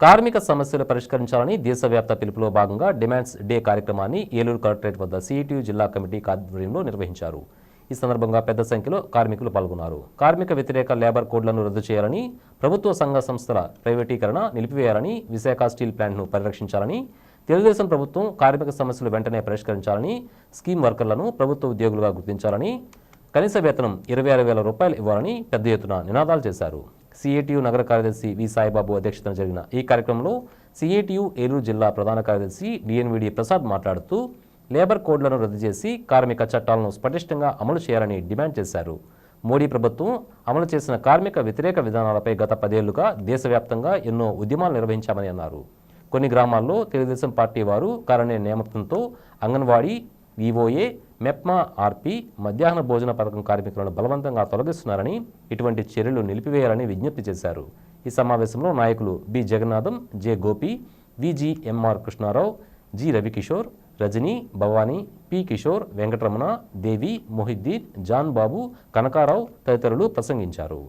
కార్మిక సమస్యలు పరిష్కరించాలని దేశవ్యాప్త పిలుపులో భాగంగా డిమాండ్స్ డే కార్యక్రమాన్ని ఏలూరు కలెక్టరేట్ వద్ద సిఐటియు జిల్లా కమిటీ ఆధ్వర్యంలో నిర్వహించారు. ఈ సందర్భంగా పెద్ద సంఖ్యలో కార్మికులు పాల్గొన్నారు. కార్మిక వ్యతిరేక లేబర్ కోడ్లను రద్దు చేయాలని ప్రభుత్వ సంఘ సంస్థల ప్రైవేటీకరణ నిలిపివేయాలని విశాఖ స్టీల్ ప్లాంట్ను పరిరక్షించాలని తెలుగుదేశం ప్రభుత్వం కార్మిక సమస్యలు వెంటనే పరిష్కరించాలని స్కీమ్ వర్కర్లను ప్రభుత్వ ఉద్యోగులుగా గుర్తించాలని కనీస వేతనం ఇరవై ఆరు వేల రూపాయలు ఇవ్వాలని పెద్ద ఎత్తున నినాదాలు చేశారు. సిఐటియు నగర కార్యదర్శి వి సాయిబాబు అధ్యక్షతన జరిగిన ఈ కార్యక్రమంలో సిఐటియు ఏలూరు జిల్లా ప్రధాన కార్యదర్శి డిఎన్విడి ప్రసాద్ మాట్లాడుతూ లేబర్ కోడ్లను రద్దు చేసి కార్మిక చట్టాలను పటిష్టంగా అమలు చేయాలని డిమాండ్ చేశారు. మోడీ ప్రభుత్వం అమలు చేసిన కార్మిక వ్యతిరేక విధానాలపై గత పదేళ్ళుగా దేశవ్యాప్తంగా ఎన్నో ఉద్యమాలు నిర్వహించామని అన్నారు. కొన్ని గ్రామాల్లో తెలుగుదేశం పార్టీ వారు కారణే నియామకంతో అంగన్వాడీ వివోఏ మెప్మా ఆర్పి మధ్యాహ్న భోజన పథకం కార్మికులను బలవంతంగా తొలగిస్తున్నారని ఇటువంటి చర్యలు నిలిపివేయాలని విజ్ఞప్తి చేశారు. ఈ సమావేశంలో నాయకులు B. Jagannatham J. Gopi VGMR Krishnarao G. Ravikishore Rajani Bhavani P. Kishore Venkataramana Devi Mohiddin John Babu Kanakarao తదితరులు ప్రసంగించారు.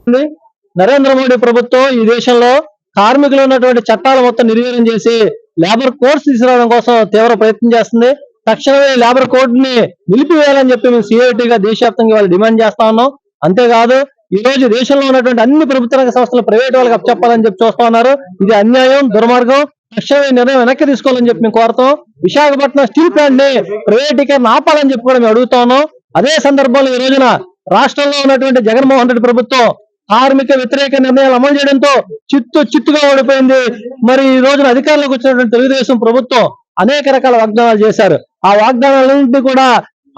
నరేంద్ర మోడీ ప్రభుత్వం ఈ దేశంలో కార్మికులు ఉన్నటువంటి చట్టాలు మొత్తం నిర్వీర్యం చేసి లేబర్ కోర్స్ తీసుకురావడం కోసం తీవ్ర ప్రయత్నం చేస్తుంది. తక్షణమే లేబర్ కోడ్ని నిలిపివేయాలని చెప్పి మేము సిఐటిగా దేశవ్యాప్తంగా వాళ్ళు డిమాండ్ చేస్తా ఉన్నాం. అంతేకాదు ఈ రోజు దేశంలో ఉన్నటువంటి అన్ని ప్రభుత్వ రంగ సంస్థలు ప్రైవేట్ వాళ్ళకి అప్పచెప్పాలని చెప్పి చూస్తా ఉన్నారు. ఇది అన్యాయం దుర్మార్గం. తక్షణమే నిర్ణయం వెనక్కి తీసుకోవాలని చెప్పి మేము కోరుతాం. విశాఖపట్నం స్టీల్ ప్లాంట్ని ప్రైవేటీకరణ ఆపాలని చెప్పి కూడా మేము అడుగుతా ఉన్నాం. అదే సందర్భంలో ఈ రోజున రాష్ట్రంలో ఉన్నటువంటి జగన్మోహన్ రెడ్డి ప్రభుత్వం కార్మిక వ్యతిరేక నిర్ణయాలు అమలు చేయడంతో చిత్తు చిత్తుగా ఓడిపోయింది. మరి ఈ రోజున అధికారంలోకి వచ్చినటువంటి తెలుగుదేశం ప్రభుత్వం అనేక రకాల వాగ్దానాలు చేశారు. ఆ వాగ్దానాలన్నింటినీ కూడా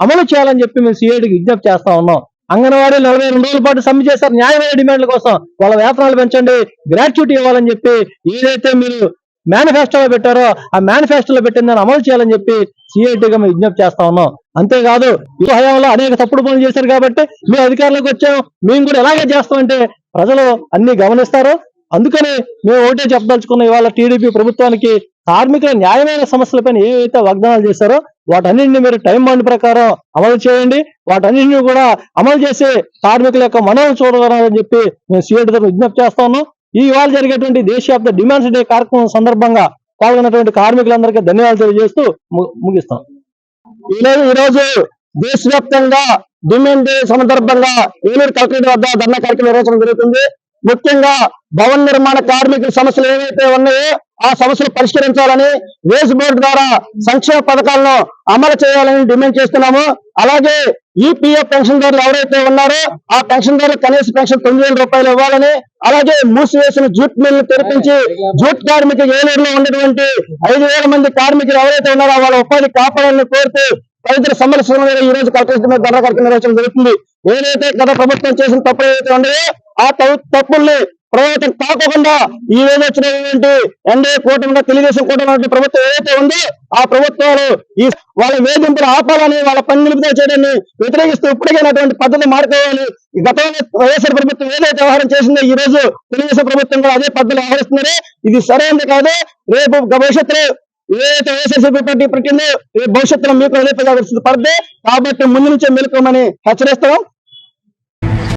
అమలు చేయాలని చెప్పి మేము సిఐడికి విజ్ఞప్తి చేస్తా ఉన్నాం. అంగన్వాడీ నలభై రెండు రోజుల పాటు సమ్మె చేశారు. న్యాయమైన డిమాండ్ల కోసం వాళ్ళ వేతనాలు పెంచండి గ్రాట్యుటీ ఇవ్వాలని చెప్పి ఏదైతే మీరు మేనిఫెస్టోలో పెట్టారో ఆ మేనిఫెస్టోలో పెట్టిన దాన్ని అమలు చేయాలని చెప్పి సిఐటిగా మేము విజ్ఞప్తి చేస్తా ఉన్నాం. అంతేకాదు ఈ హయాంలో అనేక తప్పుడు పనులు చేశారు కాబట్టి మేము అధికారంలోకి వచ్చాం. మేము కూడా ఎలాగే చేస్తామంటే ప్రజలు అన్ని గమనిస్తారు. అందుకని మేము ఒకటే చెప్పదలుచుకున్న ఇవాళ టీడీపీ ప్రభుత్వానికి కార్మికుల న్యాయమైన సమస్యలపైన ఏవైతే వాగ్దానాలు చేశారో వాటన్నింటినీ మీరు టైం బాండ్ ప్రకారం అమలు చేయండి. వాటన్నింటినీ కూడా అమలు చేసి కార్మికుల యొక్క మనవం చూడగలని చెప్పి మేము సిఐటి దగ్గర విజ్ఞప్తి చేస్తా ఉన్నాం. ఈ ఇవాళ జరిగేటువంటి దేశవ్యాప్త డిమాండ్స్ డే కార్యక్రమం సందర్భంగా పాల్గొన్నటువంటి కార్మికులందరికీ ధన్యవాదాలు తెలియజేస్తూ ముగిస్తాం. ఈరోజు ఈరోజు దేశవ్యాప్తంగా డిమాండ్ డే సందర్భంగా ఏలూరు కలెక్టరేట్ వద్ద ధర్నా కార్యక్రమం నిర్వహించడం జరుగుతుంది. ముఖ్యంగా భవన నిర్మాణ కార్మికుల సమస్యలు ఏవైతే ఉన్నాయో ఆ సమస్యలు పరిష్కరించాలని వేజ్ బోర్డు ద్వారా సంక్షేమ పథకాలను అమలు చేయాలని డిమాండ్ చేస్తున్నాము. అలాగే ఈపీఎఫ్ పెన్షన్దారులు ఎవరైతే ఉన్నారో ఆ పెన్షన్ దారులు కనీస పెన్షన్ తొమ్మిది వేల రూపాయలు ఇవ్వాలని అలాగే మూసివేసిన జూట్ మిల్లు తెరిపించి జూట్ కార్మిక ఏలూరులో ఉన్నటువంటి ఐదు వేల మంది కార్మికులు ఎవరైతే ఉన్నారో వాళ్ళ ఉపాధి కాపాడాలని కోరుతూ తదితర సమస్యల ఈ రోజు కలెక్టర్ ధర ధర్నా కార్యక్రమం నిర్వహించడం జరుగుతుంది. ఏదైతే గత ప్రభుత్వం చేసిన తప్పులు ఏదైతే ఉన్నాయో ఆ తప్పుల్ని ప్రభావితం కాకుండా ఈ రోజు వచ్చినటువంటి ఎన్డీఏ కూటమిగా తెలుగుదేశం కూటమి ప్రభుత్వం ఏదైతే ఉందో ఆ ప్రభుత్వాలు ఈ వాళ్ళ వేధింపులు ఆపాలని వాళ్ళ పని నిలుపుదల చేయడాన్ని వ్యతిరేకిస్తూ ఇప్పటికైనటువంటి పద్ధతి మారుకోవాలి గతంలో వైఎస్ఆర్ ప్రభుత్వం ఏదైతే వ్యవహారం చేసిందో ఈ రోజు తెలుగుదేశం ప్రభుత్వం కూడా అదే పద్ధతిలో వ్యవహరిస్తున్నారు. ఇది సరైనది కాదు. రేపు భవిష్యత్తులో ఏదైతే వైఎస్ఆర్సీపీ పార్టీ పెట్టిందో రేపు భవిష్యత్తులో మీకు అదే పరిస్థితి పడద్దు కాబట్టి ముందు నుంచే మెలుకోమని హెచ్చరిస్తాం